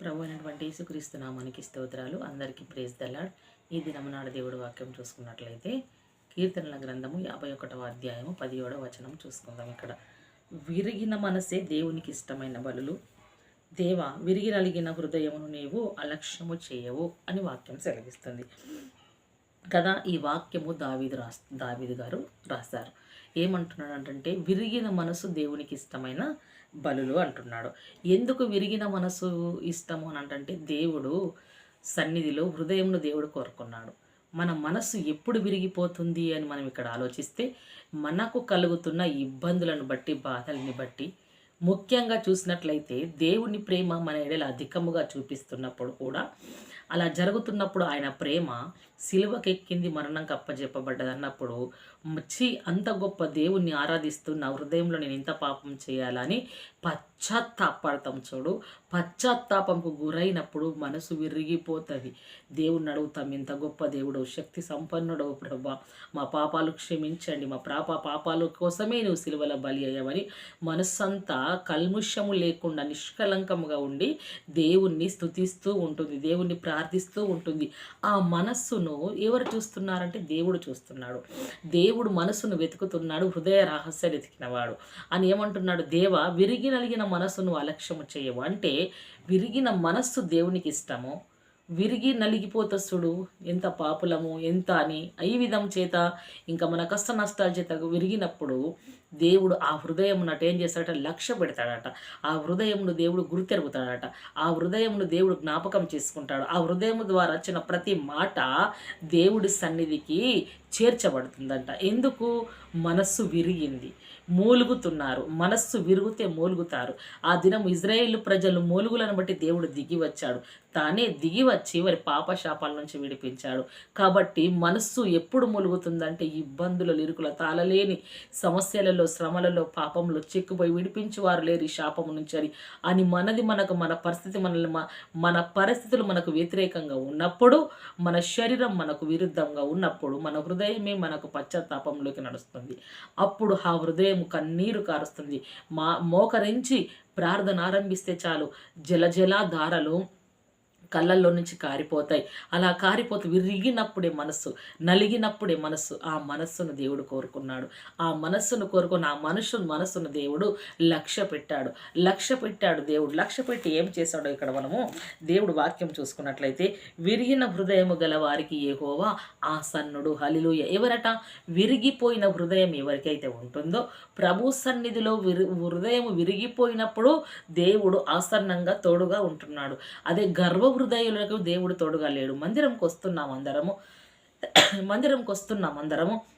ప్రభు అయినటువంటి యేసుక్రీస్తు నామానికి స్తోత్రాలు. అందరికీ ప్రేజ్ దలాడ్ ఈ దినమునాడు దేవుడు వాక్యం చూసుకున్నట్లయితే కీర్తనల గ్రంథము యాభై ఒకటవ అధ్యాయము పదిహేడవ వచనం చూసుకుందాం ఇక్కడ. విరిగిన మనసే దేవునికి ఇష్టమైన బలులు. దేవ విరిగి నలిగిన హృదయమును నీవు అలక్ష్యము చేయవు అని వాక్యం సెలవిస్తుంది. కదా ఈ వాక్యము దావీదు రాస్ దావీదు గారు రాశారు. ఏమంటున్నాడంటే విరిగిన మనసు దేవునికి ఇష్టమైన బలులు అంటున్నాడు. ఎందుకు విరిగిన మనసు ఇష్టము అని అంటే దేవుడు సన్నిధిలో హృదయంను దేవుడు కోరుకున్నాడు. మన మనస్సు ఎప్పుడు విరిగిపోతుంది అని మనం ఇక్కడ ఆలోచిస్తే మనకు కలుగుతున్న ఇబ్బందులను బట్టి బాధల్ని బట్టి ముఖ్యంగా చూసినట్లయితే దేవుని ప్రేమ మన ఎడల అధికముగా చూపిస్తున్నప్పుడు కూడా అలా జరుగుతున్నప్పుడు ఆయన ప్రేమ సిలువకెక్కింది మరణం అప్పజెప్పబడ్డది అన్నప్పుడు చి అంత గొప్ప దేవుణ్ణి ఆరాధిస్తూ నా హృదయంలో నేను ఇంత పాపం చేయాలని పశ్చాత్తాపడతాం చూడు. పశ్చాత్తాపంకు గురైనప్పుడు మనసు విరిగిపోతుంది. దేవుణ్ణి అడుగుతాం ఇంత గొప్ప దేవుడు శక్తి సంపన్నుడవు ప్రభా. మా పాపాలు క్షమించండి. మా ప్రాప పాపాల కోసమే నువ్వు సిలువల బలి అయ్యావని మనస్సంతా కల్ముషము లేకుండా నిష్కలంకముగా ఉండి దేవుణ్ణి స్తుతిస్తూ ఉంటుంది దేవుణ్ణి ప్రార్థిస్తూ ఉంటుంది. ఆ మనస్సును ఎవరు చూస్తున్నారంటే దేవుడు చూస్తున్నాడు. దేవుడు మనసును వెతుకుతున్నాడు హృదయ రహస్యాలు వెతికినవాడు. అని ఏమంటున్నాడు? దేవ విరిగి నలిగిన మనస్సును అలక్ష్యము చేయవు. అంటే విరిగిన మనస్సు దేవునికి ఇష్టము. విరిగి నలిగిపోతస్తుడు. ఎంత పాపులము ఎంత అని ఈ విధం చేత ఇంకా మన కష్ట నష్టాల చేత విరిగినప్పుడు దేవుడు ఆ హృదయమునట ఏం చేస్తాడట? లక్ష్య పెడతాడట. ఆ హృదయమును దేవుడు గుర్తెరుగుతాడట. ఆ హృదయమును దేవుడు జ్ఞాపకం చేసుకుంటాడు. ఆ హృదయం ద్వారా వచ్చిన ప్రతి మాట దేవుడి సన్నిధికి చేర్చబడుతుందంట. ఎందుకు? మనస్సు విరిగింది. మూలుగుతున్నారు. మనస్సు విరిగితే మూలుగుతారు. ఆ దినం ఇజ్రాయేల్ ప్రజలు మూలుగులను బట్టి దేవుడు దిగి వచ్చాడు. తానే దిగి వచ్చి వారి పాప శాపాల నుంచి విడిపించాడు. కాబట్టి మనస్సు ఎప్పుడు ములుగుతుందంటే ఇబ్బందుల ఇరుకుల తాళలేని సమస్యలలో శ్రమలలో పాపంలో చిక్కుపోయి విడిపించి వారు లేరు ఈ శాపము నుంచి అని. అని మనది మనకు మన పరిస్థితి మనల్ని మన పరిస్థితులు మనకు వ్యతిరేకంగా ఉన్నప్పుడు మన శరీరం మనకు విరుద్ధంగా ఉన్నప్పుడు మన హృదయమే మనకు పశ్చాత్తాపంలోకి నడుస్తుంది. అప్పుడు ఆ హృదయం కన్నీరు కారుస్తుంది. మా మోకరించి ప్రార్థన ఆరంభిస్తే చాలు. జల జల ధారలు కళ్ళల్లో నుంచి కారిపోతాయి. అలా కారిపోతూ విరిగినప్పుడే మనస్సు నలిగినప్పుడే మనస్సు ఆ మనస్సును దేవుడు కోరుకున్నాడు. ఆ మనస్సును కోరుకున్న ఆ మనుషును మనస్సును దేవుడు లక్ష్య పెట్టాడు. లక్ష్య పెట్టాడు దేవుడు. లక్ష్య పెట్టి ఏం చేశాడో ఇక్కడ మనము దేవుడు వాక్యం చూసుకున్నట్లయితే విరిగిన హృదయము గల వారికి ఏహోవా ఆసన్నుడు. హలిలుయ ఎవరట? విరిగిపోయిన హృదయం ఎవరికైతే ఉంటుందో ప్రభు సన్నిధిలో విరి హృదయం విరిగిపోయినప్పుడు దేవుడు ఆసన్నంగా తోడుగా ఉంటున్నాడు. అదే గర్వ హృదయులకు దేవుడు తోడుగా లేడు. మందిరంకి వస్తున్నాం అందరము. మందిరంకి వస్తున్నాం అందరము.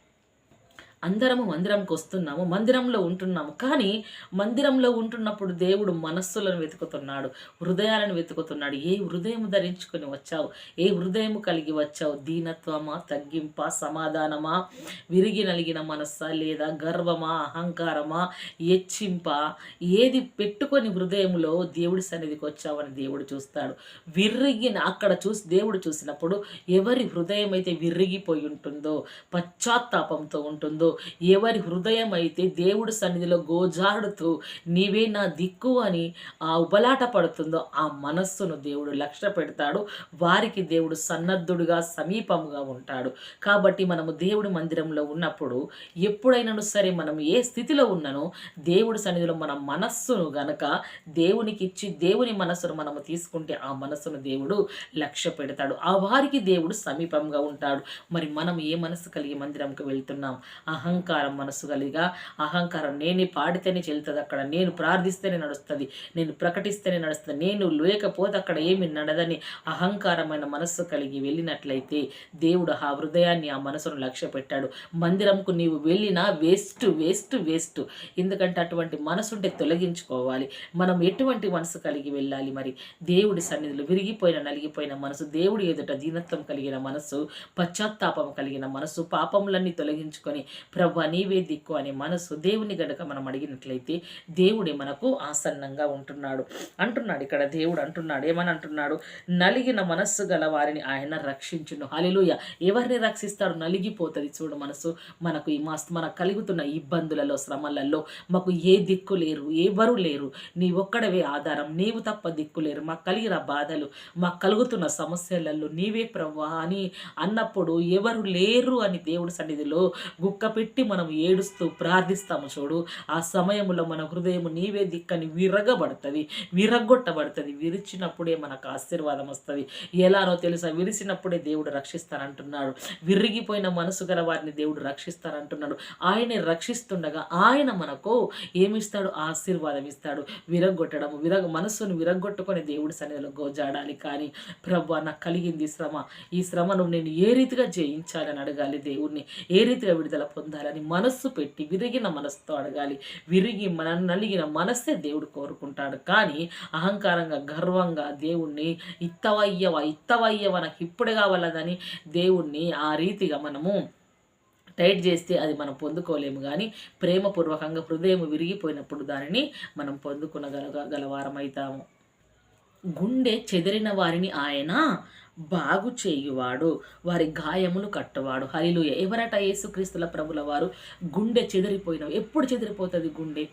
అందరము మందిరంకి వస్తున్నాము మందిరంలో ఉంటున్నాము. కానీ మందిరంలో ఉంటున్నప్పుడు దేవుడు మనస్సులను వెతుకుతున్నాడు హృదయాలను వెతుకుతున్నాడు. ఏ హృదయం ధరించుకొని వచ్చావు? ఏ హృదయం కలిగి వచ్చావు? దీనత్వమా? తగ్గింప? సమాధానమా? విరిగి నలిగిన మనస్సా? లేదా గర్వమా? అహంకారమా? ఎచ్చింప ఏది పెట్టుకొని హృదయంలో దేవుడి సన్నిధికి వచ్చావని దేవుడు చూస్తాడు. విరిగిన అక్కడ చూసి దేవుడు చూసినప్పుడు ఎవరి హృదయం అయితే విరిగిపోయి ఉంటుందో పశ్చాత్తాపంతో ఉంటుందో ఎవరి హృదయం అయితే దేవుడి సన్నిధిలో గోజాడుతూ నీవే నా దిక్కు అని ఆ ఉబలాట పడుతుందో ఆ మనస్సును దేవుడు లక్ష్య పెడతాడు. వారికి దేవుడు సన్నద్ధుడుగా సమీపముగా ఉంటాడు. కాబట్టి మనము దేవుడి మందిరంలో ఉన్నప్పుడు ఎప్పుడైనాను సరే మనం ఏ స్థితిలో ఉన్ననో దేవుడి సన్నిధిలో మన మనస్సును గనక దేవునికి ఇచ్చి దేవుని మనస్సును మనము తీసుకుంటే ఆ మనస్సును దేవుడు లక్ష్య పెడతాడు. ఆ వారికి దేవుడు సమీపంగా ఉంటాడు. మరి మనం ఏ మనస్సు కలిగి మందిరంకి వెళ్తున్నాం? అహంకారం మనస్సు కలిగా అహంకారం నేనే పాడితేనే చెల్లుతుంది అక్కడ నేను ప్రార్థిస్తేనే నడుస్తుంది నేను ప్రకటిస్తేనే నడుస్తుంది నేను లేకపోతే అక్కడ ఏమి నడదని అహంకారమైన మనస్సు కలిగి వెళ్ళినట్లయితే దేవుడు ఆ హృదయాన్ని ఆ మనసును లక్ష్య పెట్టాడు. మందిరంకు నీవు వెళ్ళినా వేస్ట్ వేస్ట్ వేస్ట్. ఎందుకంటే అటువంటి మనసుంటే తొలగించుకోవాలి. మనం ఎటువంటి మనసు కలిగి వెళ్ళాలి మరి? దేవుడి సన్నిధిలో విరిగిపోయిన నలిగిపోయిన మనసు దేవుడి ఎదుట దీనత్వం కలిగిన మనసు పశ్చాత్తాపం కలిగిన మనసు పాపములన్నీ తొలగించుకొని ప్రభు నీవే దిక్కు అనే మనసు దేవుని గనక మనం అడిగినట్లయితే దేవుడే మనకు ఆసన్నంగా ఉంటున్నాడు. అంటున్నాడు ఇక్కడ దేవుడు అంటున్నాడు ఏమని అంటున్నాడు నలిగిన మనస్సు గల వారిని ఆయన రక్షించును. హలిలుయ ఎవరిని రక్షిస్తాడు? నలిగిపోతుంది చూడు మనసు మనకు ఈ మస్తు మనకు కలుగుతున్న ఇబ్బందులలో శ్రమలలో మాకు ఏ దిక్కు లేరు ఎవరు లేరు. నీ ఒక్కడవే ఆధారం నీవు తప్ప దిక్కు లేరు. మాకు కలిగిన బాధలు మాకు కలుగుతున్న సమస్యలలో నీవే ప్రవ్వా అని అన్నప్పుడు ఎవరు లేరు అని దేవుడి సన్నిధిలో గుక్కపి పెట్టి మనం ఏడుస్తూ ప్రార్థిస్తాము చూడు. ఆ సమయంలో మన హృదయం నీవే దిక్కని విరగబడుతుంది. విరగొట్టబడుతుంది విరిచినప్పుడే మనకు ఆశీర్వాదం వస్తుంది. ఎలానో తెలుసా? విరిసినప్పుడే దేవుడు రక్షిస్తానంటున్నాడు. విరిగిపోయిన మనసు గల వారిని దేవుడు రక్షిస్తానంటున్నాడు. ఆయనే రక్షిస్తుండగా ఆయన మనకు ఏమిస్తాడు? ఆశీర్వాదం ఇస్తాడు. విరగొట్టడం విరగ మనస్సును విరగొట్టుకొని దేవుడి సన్నిధిలో గోజాడాలి. కానీ ప్రభు నాకు కలిగింది శ్రమ. ఈ శ్రమను నేను ఏ రీతిగా జయించాలని అడగాలి దేవుణ్ణి. ఏ రీతిగా విడుదల పొందాలని మనస్సు పెట్టి విరిగిన మనస్సుతో అడగాలి. విరిగి మన నలిగిన మనస్సే దేవుడు కోరుకుంటాడు. కానీ అహంకారంగా గర్వంగా దేవుణ్ణి ఇత్తవయ్యవ ఇత్తవయ్యవ నాకు ఇప్పుడు కావాలదని దేవుణ్ణి ఆ రీతిగా మనము టైట్ చేస్తే అది మనం పొందుకోలేము. కానీ ప్రేమపూర్వకంగా హృదయం విరిగిపోయినప్పుడు దానిని మనం పొందుకునగల గలవారమవుతాము గుండె చెదిరిన వారిని ఆయన బాగు చేయువాడు వారి గాయములు కట్టవాడు. హరిలుయ ఎవరట యేసుక్రీస్తుల ప్రభుల వారు గుండె చెదిరిపోయిన ఎప్పుడు చెదిరిపోతుంది గుండె?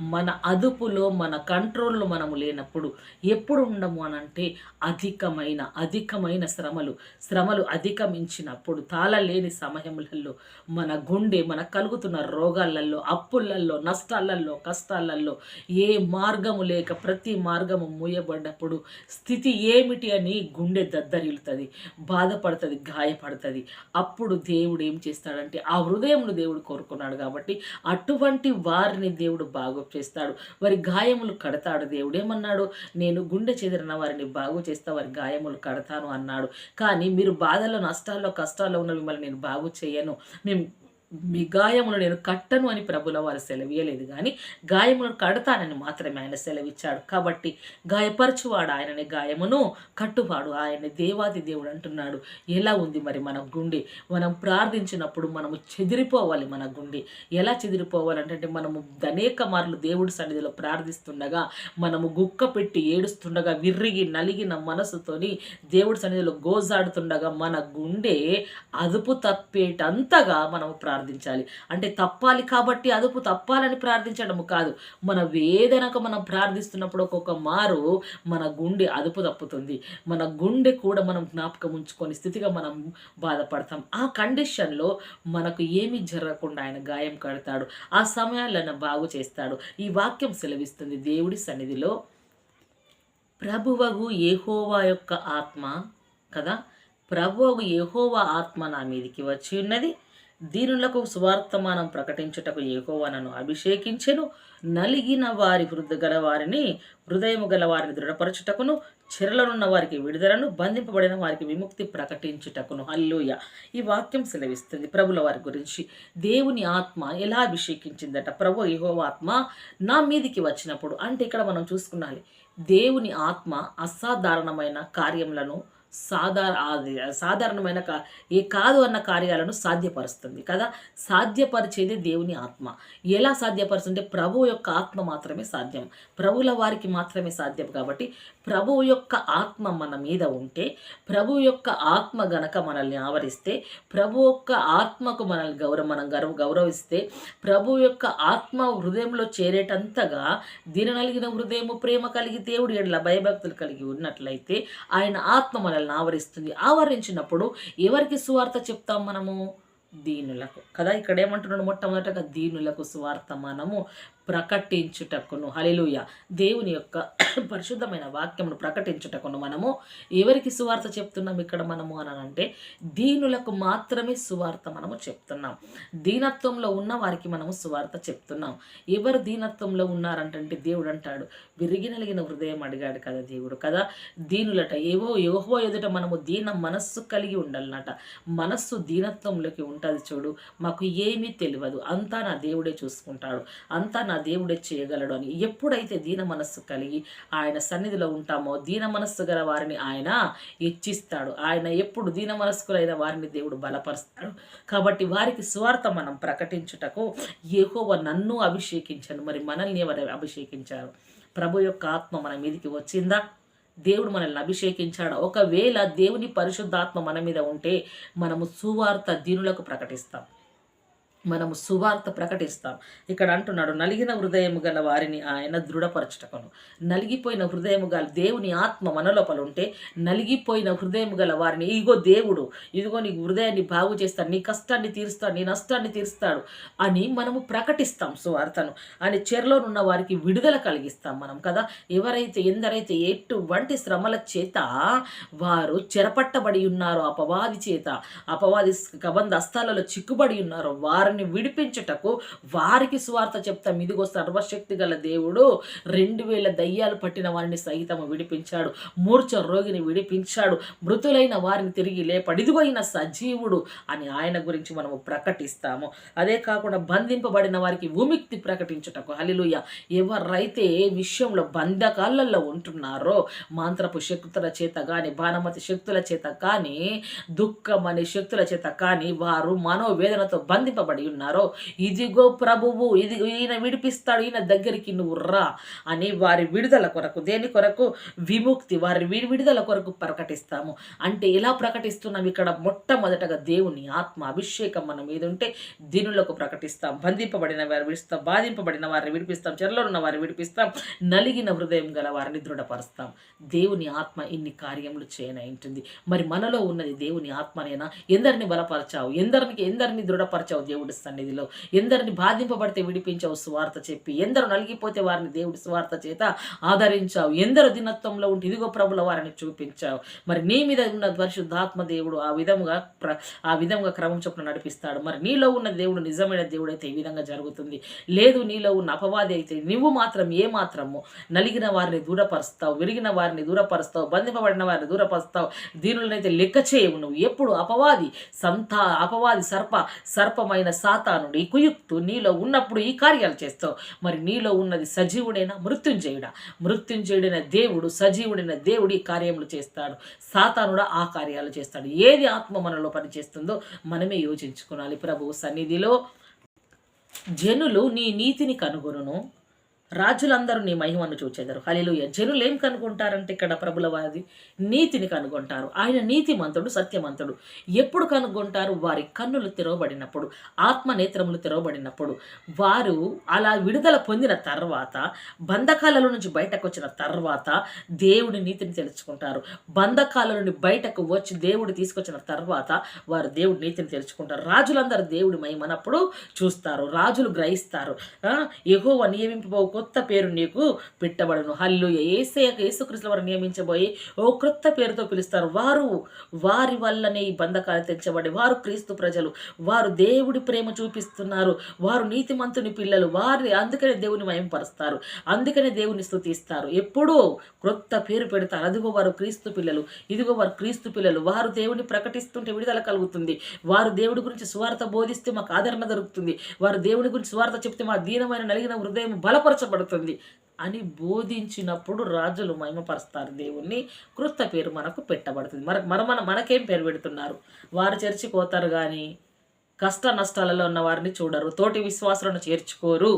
మన అదుపులో మన కంట్రోల్లో మనము లేనప్పుడు ఎప్పుడు ఉండము అనంటే అధికమైన అధికమైన శ్రమలు. శ్రమలు అధికమించినప్పుడు తాళలేని సమయములలో మన గుండె మన కలుగుతున్న రోగాలలో అప్పులలో నష్టాలలో కష్టాలలో ఏ మార్గము లేక ప్రతి మార్గము మూయబడ్డప్పుడు స్థితి ఏమిటి అని గుండె దద్దరిల్లుతుంది బాధపడుతుంది గాయపడుతుంది. అప్పుడు దేవుడు ఏం చేస్తాడంటే ఆ హృదయమును దేవుడు కోరుకున్నాడు కాబట్టి అటువంటి వారిని దేవుడు బాగు చేస్తాడు. వారి గాయములు కడతాడు దేవుడేమన్నాడు నేను గుండె చెదిరిన వారిని బాగు చేస్తా వారి గాయములు కడతాను అన్నాడు. కానీ మీరు బాధల్లో నష్టాల్లో కష్టాల్లో ఉన్న మిమ్మల్ని నేను బాగు చేయను. మేము మీ గాయమును నేను కట్టను అని ప్రభుల వారు సెలవీయలేదు కానీ గాయమును కడతానని మాత్రమే ఆయన సెలవిచ్చాడు. కాబట్టి గాయపరచువాడు ఆయనని గాయమును కట్టువాడు ఆయన దేవాది దేవుడు అంటున్నాడు. ఎలా ఉంది మరి మన గుండె? మనం ప్రార్థించినప్పుడు మనము చెదిరిపోవాలి మన గుండె. ఎలా చెదిరిపోవాలంటే మనము అనేక మార్లు దేవుడి సన్నిధిలో ప్రార్థిస్తుండగా మనము గుక్క పెట్టి ఏడుస్తుండగా విర్రిగి నలిగిన మనసుతోని దేవుడి సన్నిధిలో గోజాడుతుండగా మన గుండె అదుపు తప్పేటంతగా మనము ప్రార్థి ప్రార్థించాలి. అంటే తప్పాలి కాబట్టి అదుపు తప్పాలని ప్రార్థించడం కాదు. మన వేదనకు మనం ప్రార్థిస్తున్నప్పుడు ఒక్కొక్క మారు మన గుండె అదుపు తప్పుతుంది. మన గుండె కూడా మనం జ్ఞాపకం ఉంచుకొని స్థితిగా మనం బాధపడతాం. ఆ కండిషన్లో మనకు ఏమి జరగకుండా ఆయన గాయం కడతాడు. ఆ సమయాలను బాగు చేస్తాడు. ఈ వాక్యం సెలవిస్తుంది దేవుడి సన్నిధిలో. ప్రభువగు ఏహోవా యొక్క ఆత్మ కదా? ప్రభువగు ఏహోవా ఆత్మ నా మీదికి వచ్చి ఉన్నది. దీనులకు సువార్తమానం ప్రకటించుటకు ఏకోవనను అభిషేకించెను. నలిగిన వారి హృదయ గల వారిని హృదయము గల వారిని దృఢపరచుటకును చెరలనున్న వారికి విడుదలను బంధింపబడిన వారికి విముక్తి ప్రకటించుటకును. అల్లుయ ఈ వాక్యం సెలవిస్తుంది ప్రభుల వారి గురించి. దేవుని ఆత్మ ఎలా అభిషేకించిందట? ప్రభు యహో ఆత్మ నా మీదికి వచ్చినప్పుడు అంటే ఇక్కడ మనం చూసుకున్నాలి. దేవుని ఆత్మ అసాధారణమైన కార్యములను సాధారణ సాధారణమైన కా ఏ కాదు అన్న కార్యాలను సాధ్యపరుస్తుంది కదా? సాధ్యపరిచేది దేవుని ఆత్మ. ఎలా సాధ్యపరుస్తుంటే ప్రభు యొక్క ఆత్మ మాత్రమే సాధ్యం. ప్రభుల వారికి మాత్రమే సాధ్యం కాబట్టి ప్రభు యొక్క ఆత్మ మన మీద ఉంటే ప్రభు యొక్క ఆత్మ గనక మనల్ని ఆవరిస్తే ప్రభు యొక్క ఆత్మకు మనల్ని గౌరవ మనం గౌరవ గౌరవిస్తే ప్రభు యొక్క ఆత్మ హృదయంలో చేరేటంతగా దిననలిగిన హృదయము ప్రేమ కలిగి దేవుడు ఎడల భయభక్తులు కలిగి ఉన్నట్లయితే ఆయన ఆత్మ మనల్ని మనల్ని ఆవరిస్తుంది. ఆవరించినప్పుడు ఎవరికి సువార్త చెప్తాం మనము? దీనులకు. కదా ఇక్కడ ఏమంటున్నాడు మొట్టమొదటగా? దీనులకు సువార్త మనము. ప్రకటించుటకును. హలిలుయ దేవుని యొక్క పరిశుద్ధమైన వాక్యమును ప్రకటించుటకును మనము ఎవరికి సువార్త చెప్తున్నాం ఇక్కడ మనము అని అంటే దీనులకు మాత్రమే సువార్త మనము చెప్తున్నాం. దీనత్వంలో ఉన్న వారికి మనము సువార్త చెప్తున్నాం. ఎవరు దీనత్వంలో ఉన్నారంటే దేవుడు అంటాడు విరిగినలిగిన హృదయం అడిగాడు కదా దేవుడు కదా. దీనులట ఏవో యోహో ఎదుట మనము దీన మనస్సు కలిగి ఉండాలన్నట. మనస్సు దీనత్వంలోకి ఉంటుంది చూడు మాకు ఏమీ తెలియదు. అంతా నా దేవుడే చూసుకుంటాడు. అంతా నా దేవుడే చేయగలడు అని ఎప్పుడైతే దీన మనస్సు కలిగి ఆయన సన్నిధిలో ఉంటామో దీన మనస్సు గల వారిని ఆయన ఇచ్చిస్తాడు. ఆయన ఎప్పుడు దీన మనస్కులైన వారిని దేవుడు బలపరుస్తాడు. కాబట్టి వారికి స్వార్థ మనం ప్రకటించుటకు ఏహోవ నన్ను అభిషేకించాను మరి మనల్ని ఎవరు అభిషేకించారు? ప్రభు యొక్క ఆత్మ మన మీదికి వచ్చిందా? దేవుడు మనల్ని అభిషేకించాడు? ఒకవేళ దేవుని పరిశుద్ధాత్మ మన మీద ఉంటే మనము సువార్త దీనులకు ప్రకటిస్తాం. మనము సువార్త ప్రకటిస్తాం. ఇక్కడ అంటున్నాడు నలిగిన హృదయము గల వారిని ఆయన దృఢపరచుటకును. నలిగిపోయిన హృదయము గల దేవుని ఆత్మ మన లోపల ఉంటే నలిగిపోయిన హృదయము గల వారిని ఇదిగో దేవుడు ఇదిగో నీ హృదయాన్ని బాగు చేస్తాడు నీ కష్టాన్ని తీరుస్తాడు నీ నష్టాన్ని తీరుస్తాడు అని మనము ప్రకటిస్తాం సువార్తను. అని చెరలోనున్న వారికి విడుదల కలిగిస్తాం మనం కదా. ఎవరైతే ఎందరైతే ఎటువంటి శ్రమల చేత వారు చెరపట్టబడి ఉన్నారో అపవాది చేత అపవాది కబంధ అస్తాలలో చిక్కుబడి ఉన్నారో వారిని విడిపించుటకు వారికి స్వార్థ చెప్తాం ఇదిగో సర్వశక్తి గల దేవుడు రెండు వేల దయ్యాలు పట్టిన వారిని సహితము విడిపించాడు. మూర్ఛ రోగిని విడిపించాడు. మృతులైన వారిని తిరిగి లేపడు. ఇదిగో సజీవుడు అని ఆయన గురించి మనము ప్రకటిస్తాము. అదే కాకుండా బంధింపబడిన వారికి విముక్తి ప్రకటించుటకు. హలిలుయ ఎవరైతే ఏ విషయంలో బంధకాలలో ఉంటున్నారో మాంత్రపు శక్తుల చేత కానీ బాణమతి శక్తుల చేత కానీ దుఃఖం అనే శక్తుల చేత కానీ వారు మనోవేదనతో బంధింపబడి ఉన్నారో? ఇదిగో ప్రభువు ఇది ఈయన విడిపిస్తాడు ఈయన దగ్గరికి నువ్వు రా అని వారి విడుదల కొరకు దేని కొరకు? విముక్తి వారి విడుదల కొరకు ప్రకటిస్తాము. అంటే ఎలా ప్రకటిస్తున్నాం? ఇక్కడ మొట్టమొదటగా దేవుని ఆత్మ అభిషేకం మన మీద ఉంటే దీనులకు ప్రకటిస్తాం. బంధింపబడిన వారిని విడిస్తాం బాధింపబడిన వారిని విడిపిస్తాం చెరలో ఉన్న వారిని విడిపిస్తాం నలిగిన హృదయం గల వారిని దృఢపరుస్తాం. దేవుని ఆత్మ ఇన్ని కార్యములు చేయనైంటుంది మరి మనలో ఉన్నది దేవుని ఆత్మనేనా? ఎందరిని బలపరచావు? ఎందరికి ఎందరిని దృఢపరచావు దేవుడి? సన్నిధిలో ఎందరిని బాధింపబడితే విడిపించావు స్వార్థ చెప్పి ఎందరు నలిగిపోతే వారిని దేవుడి స్వార్థ చేత ఆదరించావు ఎందరు దినత్వంలో ఉంటే ఇదిగో ప్రభుల వారిని చూపించావు. మరి నీ మీద ఉన్న పరిశుద్ధాత్మ దేవుడు ఆ విధముగా ప్ర ఆ విధంగా క్రమం చొప్పున నడిపిస్తాడు. మరి నీలో ఉన్న దేవుడు నిజమైన దేవుడు అయితే ఈ విధంగా జరుగుతుంది. లేదు నీలో ఉన్న అపవాది అయితే నువ్వు మాత్రం ఏ మాత్రము నలిగిన వారిని దూరపరుస్తావు విరిగిన వారిని దూరపరుస్తావు బంధింపబడిన వారిని దూరపరుస్తావు దీనులనైతే లెక్క చేయవు నువ్వు. ఎప్పుడు అపవాది సంతా అపవాది సర్ప సర్పమైన సాతానుడు ఈ కుయుక్తు నీలో ఉన్నప్పుడు ఈ కార్యాలు చేస్తావు. మరి నీలో ఉన్నది సజీవుడైన మృత్యుంజయుడ? మృత్యుంజయుడైన దేవుడు సజీవుడైన దేవుడు ఈ కార్యములు చేస్తాడు. సాతానుడు ఆ కార్యాలు చేస్తాడు. ఏది ఆత్మ మనలో పనిచేస్తుందో మనమే యోచించుకోవాలి ప్రభువు సన్నిధిలో జనులు నీ నీతిని కనుగొనును. రాజులందరూ నీ మహిమను చూచెదరు. హలిలుయ జనులు ఏం కనుగొంటారంటే ఇక్కడ ప్రభుల వారి నీతిని కనుగొంటారు. ఆయన నీతిమంతుడు సత్యమంతుడు. ఎప్పుడు కనుగొంటారు? వారి కన్నులు తెరవబడినప్పుడు ఆత్మ నేత్రములు తెరవబడినప్పుడు. వారు అలా విడుదల పొందిన తర్వాత బంధకాలలో నుంచి బయటకు వచ్చిన తర్వాత దేవుడి నీతిని తెలుసుకుంటారు. బంధకాల నుండి బయటకు వచ్చి దేవుడు తీసుకొచ్చిన తర్వాత వారు దేవుడి నీతిని తెలుసుకుంటారు. రాజులందరూ దేవుడి మహిమనప్పుడు చూస్తారు. రాజులు గ్రహిస్తారు. ఎగోవ నియమింపబోకు కొత్త పేరు నీకు పెట్టబడును. హల్లు ఏసే యేసుక్రీస్తు వారు నియమించబోయి ఓ క్రొత్త పేరుతో పిలుస్తారు. వారు వారి వల్లనే ఈ బంధకాలు తెచ్చబడి వారు క్రీస్తు ప్రజలు. వారు దేవుడి ప్రేమ చూపిస్తున్నారు. వారు నీతిమంతుని పిల్లలు. వారి అందుకనే దేవుని మయంపరుస్తారు అందుకనే దేవుని స్థుతిస్తారు. ఎప్పుడూ క్రొత్త పేరు పెడతారు. అదిగో వారు క్రీస్తు పిల్లలు. ఇదిగో వారు క్రీస్తు పిల్లలు. వారు దేవుని ప్రకటిస్తుంటే విడుదల కలుగుతుంది. వారు దేవుడి గురించి స్వార్థ బోధిస్తే మాకు ఆదరణ దొరుకుతుంది. వారు దేవుని గురించి స్వార్థ చెప్తే మా దీనమైన నలిగిన హృదయం బలపరచబడుతుంది అని బోధించినప్పుడు రాజులు మహిమపరుస్తారు దేవుణ్ణి. క్రొత్త పేరు మనకు పెట్టబడుతుంది. మన మన మన మనకేం పేరు పెడుతున్నారు? వారు చర్చికి పోతారు కానీ కష్ట నష్టాలలో ఉన్న వారిని చూడరు. తోటి విశ్వాసులను చేర్చుకోరు.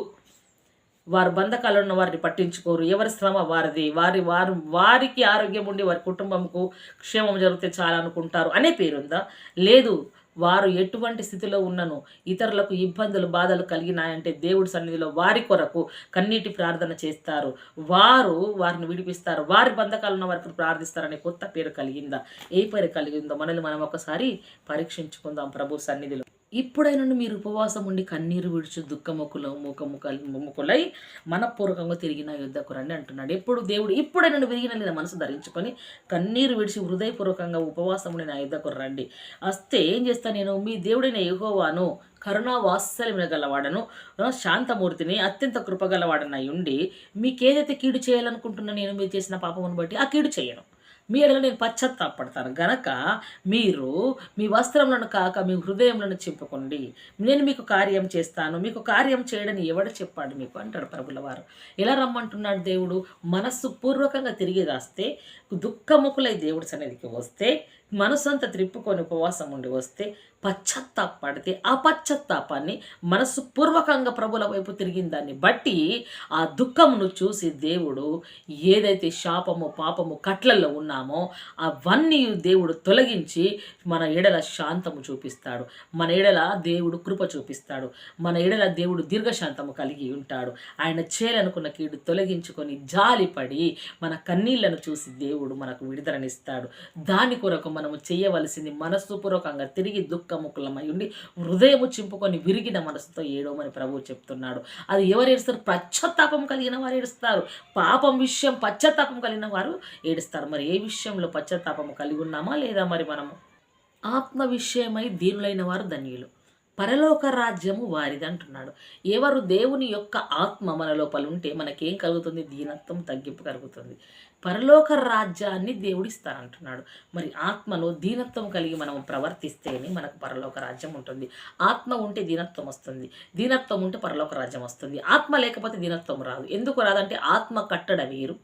వారు బంధకాలు ఉన్న వారిని పట్టించుకోరు. ఎవరి శ్రమ వారిది. వారి వారు వారికి ఆరోగ్యం ఉండి వారి కుటుంబంకు క్షేమం జరిగితే చాలా అనుకుంటారు అనే పేరుందా? లేదు. వారు ఎటువంటి స్థితిలో ఉన్నను ఇతరులకు ఇబ్బందులు బాధలు కలిగినాయంటే దేవుడి సన్నిధిలో వారి కొరకు కన్నీటి ప్రార్థన చేస్తారు. వారు వారిని విడిపిస్తారు. వారి బంధకాలు ఉన్న వారికి ప్రార్థిస్తారనే కొత్త పేరు కలిగిందా? ఏ పేరు కలిగిందో మనల్ని మనం ఒకసారి పరీక్షించుకుందాం ప్రభు సన్నిధిలో. ఇప్పుడైనా మీరు ఉపవాసం ఉండి కన్నీరు విడుచు దుఃఖముఖులు ముఖముఖ ముఖులై మనపూర్వకంగా తిరిగిన యుద్ధకు రండి అంటున్నాడు. ఎప్పుడు దేవుడు ఇప్పుడైనా విరిగిన లేదా మనసు ధరించుకొని కన్నీరు విడిచి హృదయపూర్వకంగా ఉపవాసం ఉండి నా యుద్ధకు రండి. వస్తే ఏం చేస్తాను నేను? మీ దేవుడైన ఎగోవాను కరుణా వాత్సల్యమున గలవాడను శాంతమూర్తిని అత్యంత కృపగలవాడనై ఉండి మీకేదైతే కీడు చేయాలనుకుంటున్నా నేను మీరు చేసిన పాపమును బట్టి ఆ కీడు చేయను. మీ ఎడల నేను పశ్చాత్తాపడతాను. గనక మీరు మీ వస్త్రములను కాక మీ హృదయములను చింపుకోండి నేను మీకు కార్యం చేస్తాను. మీకు కార్యం చేయడని ఎవడు చెప్పాడు మీకు? అంటాడు ప్రభుల వారు ఎలా రమ్మంటున్నాడు దేవుడు. మనస్సు పూర్వకంగా తిరిగి రాస్తే దుఃఖముకులై దేవుడి సన్నిధికి వస్తే మనసంతా త్రిప్పుకొని ఉపవాసం ఉండి వస్తే పశ్చత్తాపడితే ఆ పశ్చత్తాపాన్ని మనస్సు పూర్వకంగా ప్రభుల వైపు తిరిగిన దాన్ని బట్టి ఆ దుఃఖమును చూసి దేవుడు ఏదైతే శాపము పాపము కట్లల్లో ఉన్నామో అవన్నీ దేవుడు తొలగించి మన ఎడల శాంతము చూపిస్తాడు. మన ఎడల దేవుడు కృప చూపిస్తాడు. మన ఎడల దేవుడు దీర్ఘశాంతము కలిగి ఉంటాడు. ఆయన చేయాలనుకున్న కీడు తొలగించుకొని జాలిపడి మన కన్నీళ్ళను చూసి దేవుడు మనకు విడుదలనిస్తాడు. దాని కొరకు మనము చేయవలసింది మనస్సుపూర్వకంగా తిరిగి దుఃఖముకులమై ఉండి హృదయము చింపుకొని విరిగిన మనసుతో ఏడోమని ప్రభువు చెప్తున్నాడు. అది ఎవరు ఏడుస్తారు? పశ్చాత్తాపం కలిగిన వారు ఏడుస్తారు. పాపం విషయం పశ్చాత్తాపం కలిగిన వారు ఏడుస్తారు. మరి ఏ విషయంలో పశ్చాత్తాపం కలిగి ఉన్నామా లేదా మరి మనము? ఆత్మ విషయమై దీనులైన వారు ధన్యులు. పరలోక రాజ్యము వారిది అంటున్నాడు ఎవరు దేవుని యొక్క ఆత్మ మన లోపల ఉంటే మనకేం కలుగుతుంది? దీనత్వం తగ్గింపు కలుగుతుంది. పరలోక రాజ్యాన్ని దేవుడిస్తానంటున్నాడు. మరి ఆత్మలో దీనత్వం కలిగి మనం ప్రవర్తిస్తేనే మనకు పరలోక రాజ్యం ఉంటుంది. ఆత్మ ఉంటే దీనత్వం వస్తుంది. దీనత్వం ఉంటే పరలోక రాజ్యం వస్తుంది. ఆత్మ లేకపోతే దీనత్వం రాదు. ఎందుకు రాదంటే ఆత్మ కట్టడ వేరు.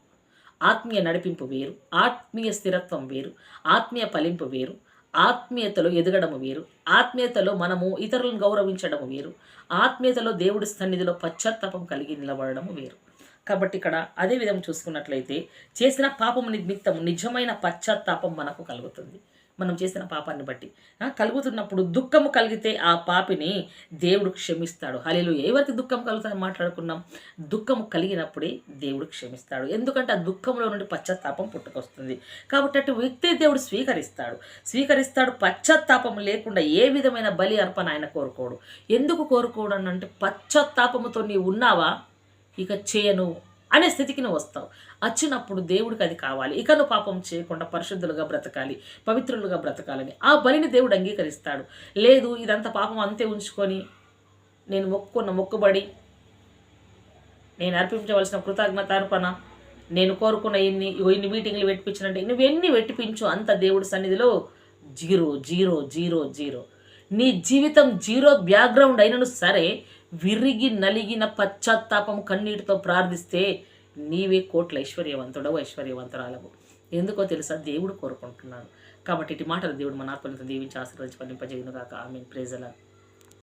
ఆత్మీయ నడిపింపు వేరు. ఆత్మీయ స్థిరత్వం వేరు. ఆత్మీయ ఫలింపు వేరు. ఆత్మీయతలో ఎదగడము వేరు. ఆత్మీయతలో మనము ఇతరులను గౌరవించడము వేరు. ఆత్మీయతలో దేవుడి సన్నిధిలో పశ్చాత్తాపం కలిగి నిలబడము వేరు. కాబట్టి ఇక్కడ అదే విధం చూసుకున్నట్లయితే చేసిన పాపము నిమిత్తం నిజమైన పశ్చాత్తాపం మనకు కలుగుతుంది. మనం చేసిన పాపాన్ని బట్టి. కలుగుతున్నప్పుడు దుఃఖము కలిగితే ఆ పాపిని దేవుడు క్షమిస్తాడు. హలీలు ఎవరికి దుఃఖం కలుగుతాయని మాట్లాడుకున్నాం? దుఃఖము కలిగినప్పుడే దేవుడు క్షమిస్తాడు. ఎందుకంటే ఆ దుఃఖంలో నుండి పశ్చాత్తాపం పుట్టుకొస్తుంది. కాబట్టి అటు వ్యక్తి దేవుడు స్వీకరిస్తాడు. స్వీకరిస్తాడు పశ్చాత్తాపం లేకుండా ఏ విధమైన బలి అర్పణ ఆయన కోరుకోడు. ఎందుకు కోరుకోడు అని అంటే పశ్చాత్తాపముతో నీవు ఉన్నావా? ఇక చేయను అనే స్థితికి నువ్వు వస్తావు. వచ్చినప్పుడు దేవుడికి అది కావాలి. ఇకను పాపం చేయకుండా పరిశుద్ధులుగా బ్రతకాలి పవిత్రులుగా బ్రతకాలని. ఆ బలిని దేవుడు అంగీకరిస్తాడు. లేదు ఇదంతా పాపం అంతే ఉంచుకొని నేను మొక్కుకున్న మొక్కుబడి నేను అర్పించవలసిన కృతజ్ఞత అర్పణ నేను కోరుకున్న ఇన్ని ఇన్ని మీటింగ్లు పెట్టించినంటే నువ్వెన్ని పెట్టిపించు అంత దేవుడి సన్నిధిలో జీరో జీరో జీరో జీరో. నీ జీవితం జీరో బ్యాక్గ్రౌండ్ అయినను సరే విరిగి నలిగిన పశ్చాత్తాపం కన్నీటితో ప్రార్థిస్తే నీవే కోట్ల ఐశ్వర్యవంతుడవు ఐశ్వర్యవంతురాలవు. ఎందుకో తెలుసా? దేవుడు కోరుకుంటున్నాడు. కాబట్టి ఇటు మాటలు దేవుడు మన ఆత్మలతో దీవించి ఆశీర్వదించి పండింపజేయును కాక ఆమె ప్రేజలను